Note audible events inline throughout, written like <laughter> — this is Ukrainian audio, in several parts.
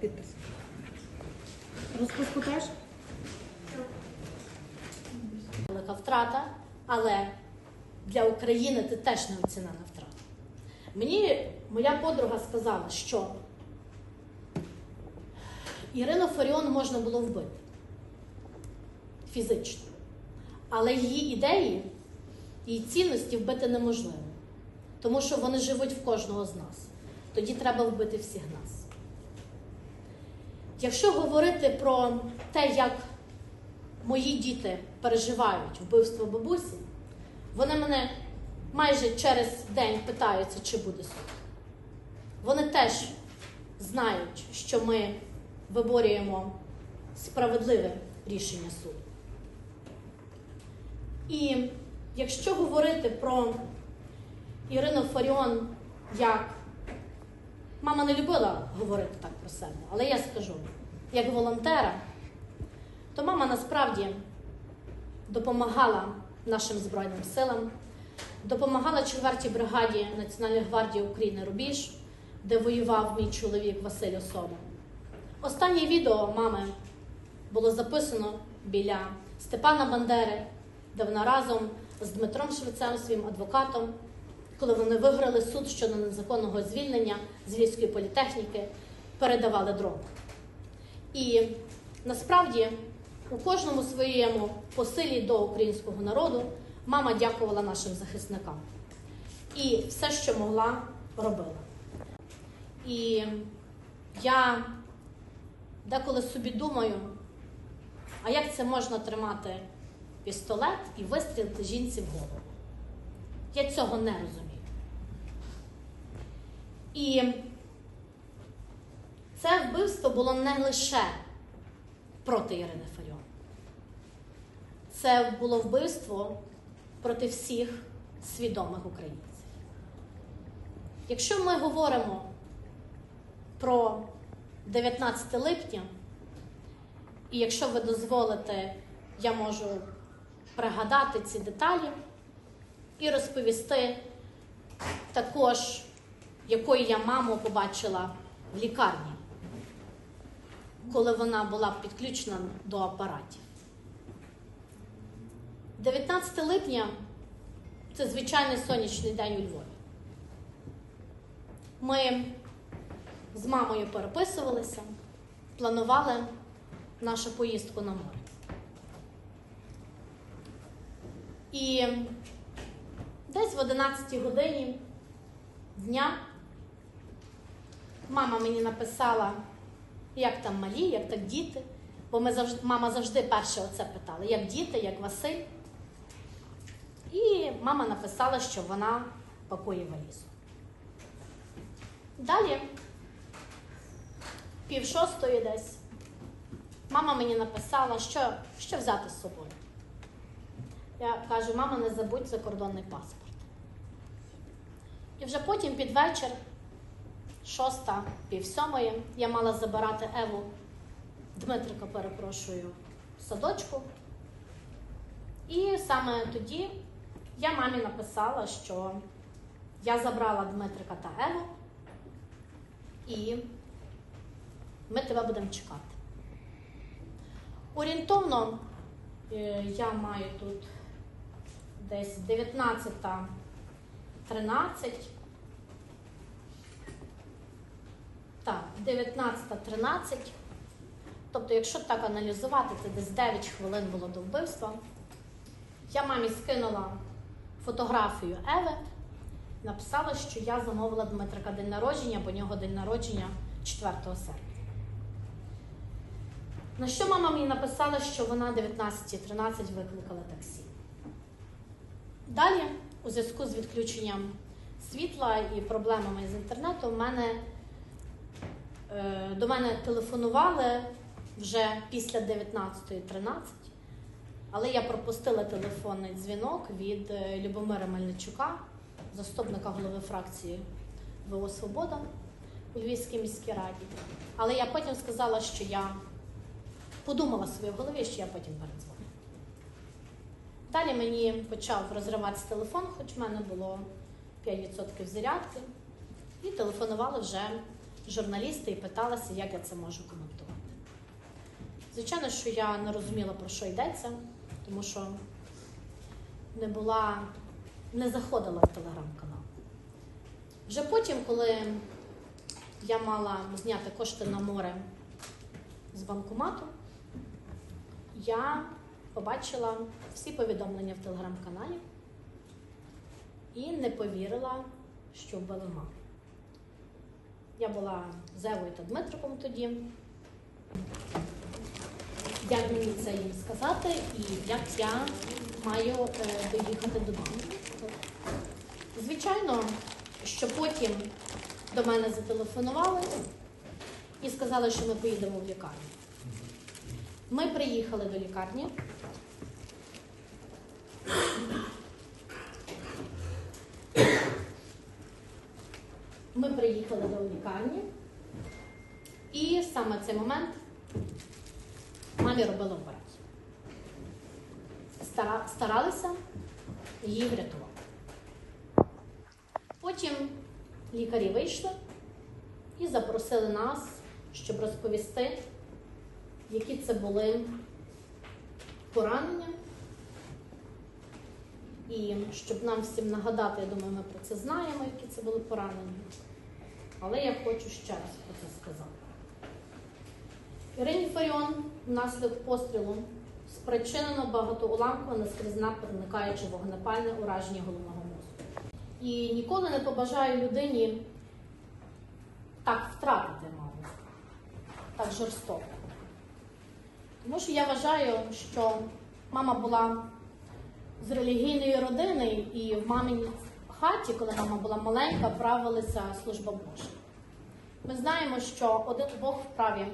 підпис. Розписку теж? велика втрата, але для України це теж неоцінена втрата. Мені моя подруга сказала, що Ірину Фаріон можна було вбити фізично, але її ідеї, її цінності вбити неможливо, тому що вони живуть в кожного з нас. Тоді треба вбити всіх нас. Якщо говорити про те, як мої діти переживають вбивство бабусі, вони мене майже через день питаються, чи буде суд. Вони теж знають, що ми виборюємо справедливе рішення суду. І якщо говорити про Ірину Фаріон як мама не любила говорити так про себе, але я скажу, як волонтера, то мама насправді допомагала нашим Збройним силам, допомагала 4-й бригаді Національної гвардії України Рубіж, де воював мій чоловік Василь Особа. Останнє відео мами було записано біля Степана Бандери, де вона разом з Дмитром Швецем, своїм адвокатом, коли вони виграли суд щодо незаконного звільнення з Львівської політехніки, передавали дрон. І насправді у кожному своєму посилі до українського народу мама дякувала нашим захисникам. І все, що могла, робила. І я деколи собі думаю, а як це можна тримати пістолет і вистрілити жінці в голову? Я цього не розумію. І це вбивство було не лише проти Ірини Фаріон. Це було вбивство проти всіх свідомих українців. Якщо ми говоримо про 19 липня, і якщо ви дозволите, я можу пригадати ці деталі і розповісти також, якою я маму побачила в лікарні коли вона була підключена до апаратів. 19 липня це звичайний сонячний день у Львові. Ми з мамою переписувалися, планували нашу поїздку на море. І десь в 11 годині дня мама мені написала як там малі, як так діти. Бо ми завжди, мама завжди перше оце питала, як діти, як Василь. І мама написала, що вона пакує валізу. Далі, пів шостої десь, мама мені написала, що, що взяти з собою. Я кажу, мама, не забудь закордонний паспорт. І вже потім під вечір шоста, пів сьомої, я мала забирати Еву Дмитрика, перепрошую, в садочку. І саме тоді я мамі написала, що я забрала Дмитрика та Еву, і ми тебе будемо чекати. Орієнтовно е, я маю тут десь 19.13. Так, 19.13. Тобто, якщо так аналізувати, це десь 9 хвилин було до вбивства. Я мамі скинула фотографію Еви, написала, що я замовила Дмитрика день народження, бо у нього день народження 4 серпня. На що мама мені написала, що вона 19.13 викликала таксі. Далі, у зв'язку з відключенням світла і проблемами з інтернету, в мене до мене телефонували вже після 19.13, але я пропустила телефонний дзвінок від е, Любомира Мельничука, заступника голови фракції ВО Свобода у Львівській міській раді. Але я потім сказала, що я подумала в голові, що я потім передзвоню. Далі мені почав розриватися телефон, хоч в мене було 5% зарядки, і телефонували вже журналісти і питалися, як я це можу коментувати. Звичайно, що я не розуміла, про що йдеться, тому що не була, не заходила в телеграм-канал. Вже потім, коли я мала зняти кошти на море з банкомату, я побачила всі повідомлення в телеграм-каналі і не повірила, що вбили маму. Я була з Евою та Дмитриком тоді. Як мені це їм сказати, і як я маю е, доїхати додому. Звичайно, що потім до мене зателефонували і сказали, що ми поїдемо в лікарню. Ми приїхали до лікарні. Ми приїхали до лікарні, і саме цей момент мамі робили операцію. Стара- старалися її врятувати. Потім лікарі вийшли і запросили нас, щоб розповісти, які це були поранення. І щоб нам всім нагадати, я думаю, ми про це знаємо, які це були поранення. Але я хочу ще раз про це сказати. Ірині Фаріон внаслідок пострілу спричинено багатоуламкове наскрізна проникаюче вогнепальне ураження головного мозку. І ніколи не побажаю людині так втратити маму, так жорстоко. Тому що я вважаю, що мама була з релігійної родини, і в маминій хаті, коли мама була маленька, правилася служба Божа. Ми знаємо, що один Бог вправі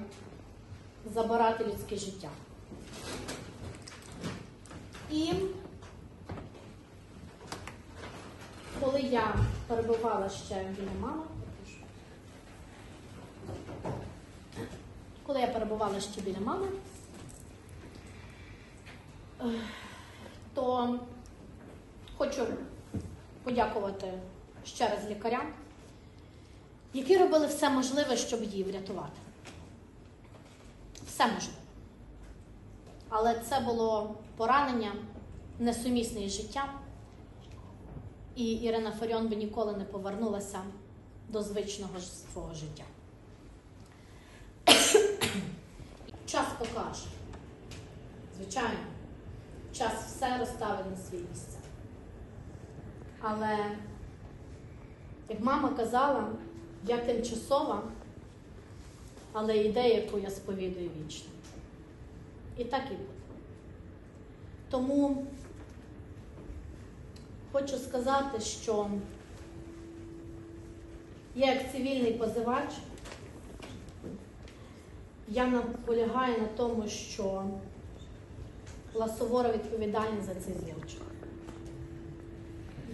забирати людське життя. І коли я перебувала ще біля мами, коли я перебувала ще біля мами, то хочу подякувати ще раз лікарям, які робили все можливе, щоб її врятувати. Все можливе. Але це було поранення несумісне із життям, і Ірина Фаріон би ніколи не повернулася до звичного свого життя. <coughs> Час покаже. Звичайно, час все розставить на свої місця. Але, як мама казала, я тимчасова, але ідея, яку я сповідую вічно. І так і буде. Тому хочу сказати, що я як цивільний позивач, я наполягаю на тому, що Ласовора відповідальний за цей злочин.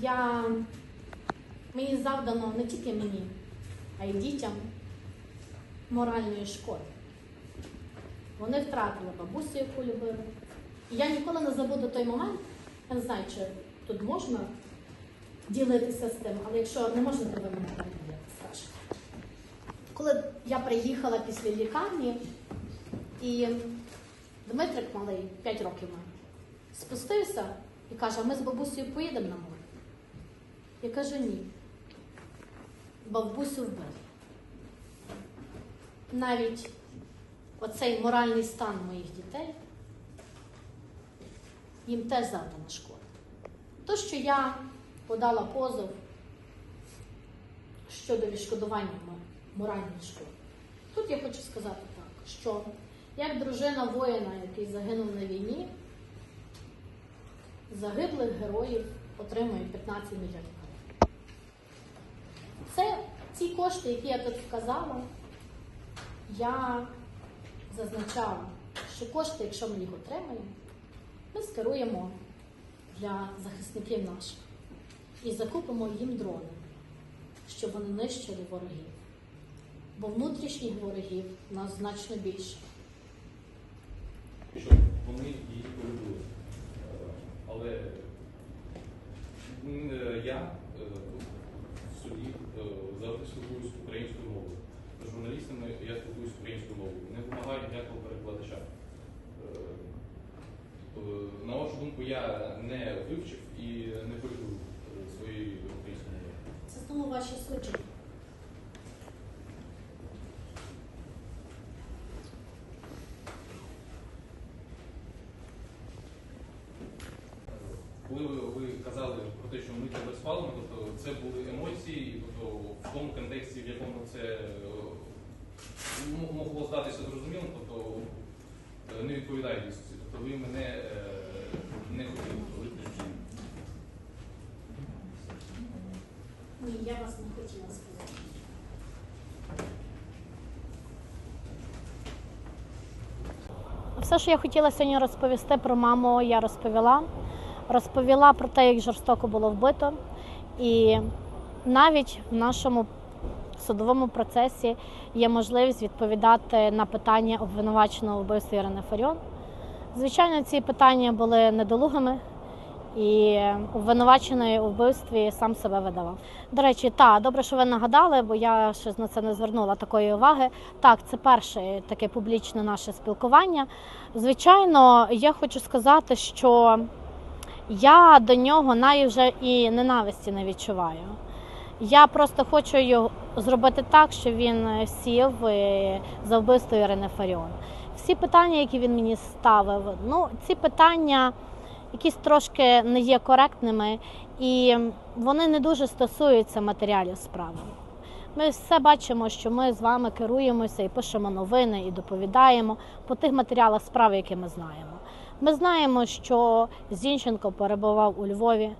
Я... Мені завдано не тільки мені, а й дітям моральної шкоди. Вони втратили бабусю, яку любили. І я ніколи не забуду той момент, я не знаю, чи тут можна ділитися з тим, але якщо не можна, то ви мене скажете. Коли я приїхала після лікарні, і Дмитрик малий, 5 років має, спустився і каже, ми з бабусею поїдемо на море. Я кажу, ні. Бабусю вбили. Навіть оцей моральний стан моїх дітей їм теж завдана шкода. То, що я подала позов щодо відшкодування моральної шкоди. Тут я хочу сказати так, що як дружина воїна, який загинув на війні, загиблих героїв отримує 15 мільйонів. Це ці кошти, які я тут вказала, я зазначала, що кошти, якщо ми їх отримаємо, ми скеруємо для захисників наших і закупимо їм дрони, щоб вони нищили ворогів. Бо внутрішніх ворогів у нас значно більше. щоб вони її. Е, Але я не вивчив і не е, своєї української мови. Це знову ваші судження. Коли ви, ви казали про те, що ми тебе спалимо, тобто це були емоції, тобто в тому контексті, в якому це е, могло здатися зрозумілим, тобто е, не відповідає дійсності. Тобто ви мене е, не. Ні, я вас не хотіла сказати. Все, що я хотіла сьогодні розповісти про маму, я розповіла. Розповіла про те, як жорстоко було вбито. І навіть в нашому судовому процесі є можливість відповідати на питання обвинуваченого у вбивстві Ірини Фаріон. Звичайно, ці питання були недолугими, і обвинувачений у вбивстві сам себе видавав. До речі, та добре, що ви нагадали, бо я щось на це не звернула такої уваги. Так, це перше таке публічне наше спілкування. Звичайно, я хочу сказати, що я до нього навіть вже і ненависті не відчуваю. Я просто хочу його зробити так, щоб він сів е, за вбивство Ірини Фаріон. Всі питання, які він мені ставив, ну ці питання якісь трошки не є коректними, і вони не дуже стосуються матеріалів справи. Ми все бачимо, що ми з вами керуємося і пишемо новини, і доповідаємо по тих матеріалах справи, які ми знаємо. Ми знаємо, що Зінченко перебував у Львові.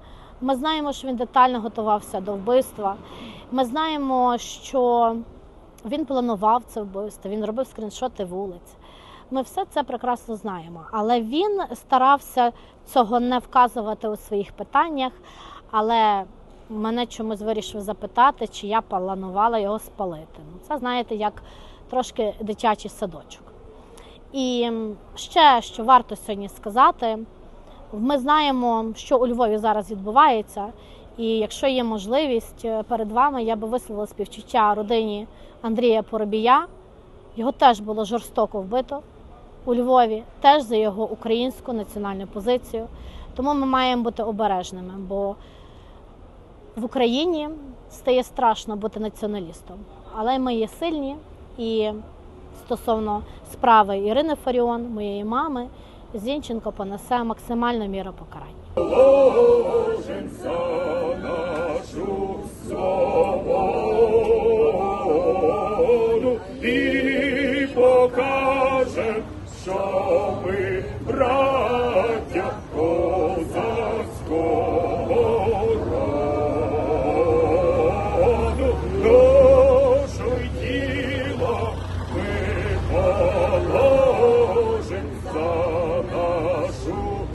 Ми знаємо, що він детально готувався до вбивства. Ми знаємо, що він планував це вбивство, він робив скріншоти вулиць. Ми все це прекрасно знаємо. Але він старався цього не вказувати у своїх питаннях. Але мене чомусь вирішив запитати, чи я планувала його спалити. Ну, це знаєте, як трошки дитячий садочок. І ще що варто сьогодні сказати, ми знаємо, що у Львові зараз відбувається. І якщо є можливість е, перед вами, я би висловила співчуття родині Андрія Поробія. Його теж було жорстоко вбито у Львові, теж за його українську національну позицію. Тому ми маємо бути обережними, бо в Україні стає страшно бути націоналістом. Але ми є сильні і стосовно справи Ірини Фаріон, моєї мами, Зінченко понесе максимальну міру покарання.